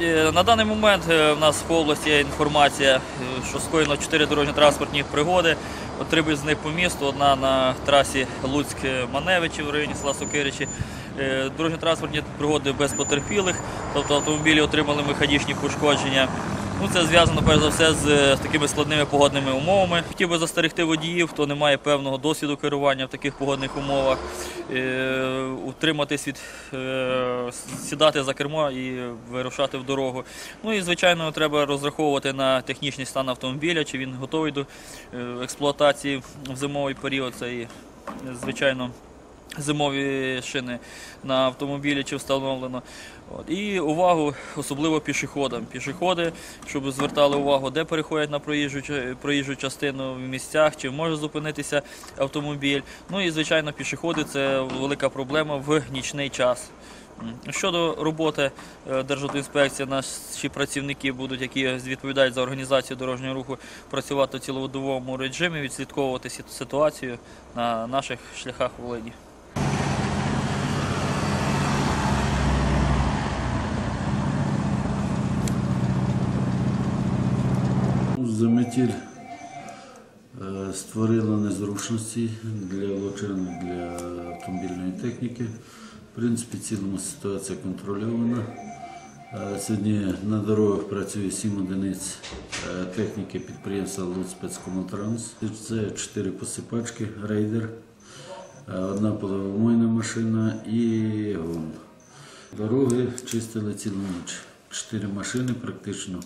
Е, На даний момент е, в нас в області є інформація, е, що скоєно 4 дорожньо-транспортні пригоди. Три з них по місту, одна на трасі Луцьк-Маневичі в районі села Сокиричі. Дорожньо-транспортні пригоди без потерпілих, тобто автомобілі отримали механічні пошкодження. Ну, це зв'язано перш за все з е, такими складними погодними умовами. Хотів би застерегти водіїв, хто не має певного досвіду керування в таких погодних умовах, е, утриматись від е, сідати за кермо і вирушати в дорогу. Ну і звичайно, треба розраховувати на технічний стан автомобіля, чи він готовий до експлуатації в зимовий період. Це і, звичайно. Зимові шини на автомобілі чи встановлено. От. І увагу особливо пішоходам. Пішоходи, щоб звертали увагу, де переходять на проїжджу, проїжджу частину в місцях, чи може зупинитися автомобіль. Ну і звичайно, пішоходи це велика проблема в нічний час. Щодо роботи е, Державтоінспекції, наші працівники будуть, які відповідають за організацію дорожнього руху, працювати в цілодобовому режимі, відслідковувати ситуацію на наших шляхах Волині. Заметіль е, створила незручності для лучан, для автомобільної техніки. В принципі, цілому ситуація контрольована. Е, Сьогодні на дорогах працює 7 одиниць е, техніки підприємства «Луцьспецкомутранс». Це 4 посипачки, рейдер, одна половомойна машина і гон. Дороги чистили цілу ніч. Чотири машини практично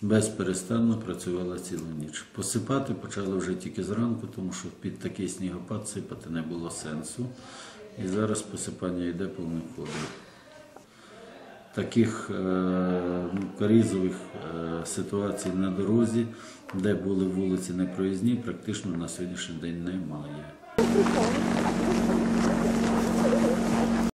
безперестанно працювали цілу ніч. Посипати почали вже тільки зранку, тому що під такий снігопад сипати не було сенсу. І зараз посипання йде повним ходом. Таких е, ну, карізових е, ситуацій на дорозі, де були вулиці непроїзні, практично на сьогоднішній день немає.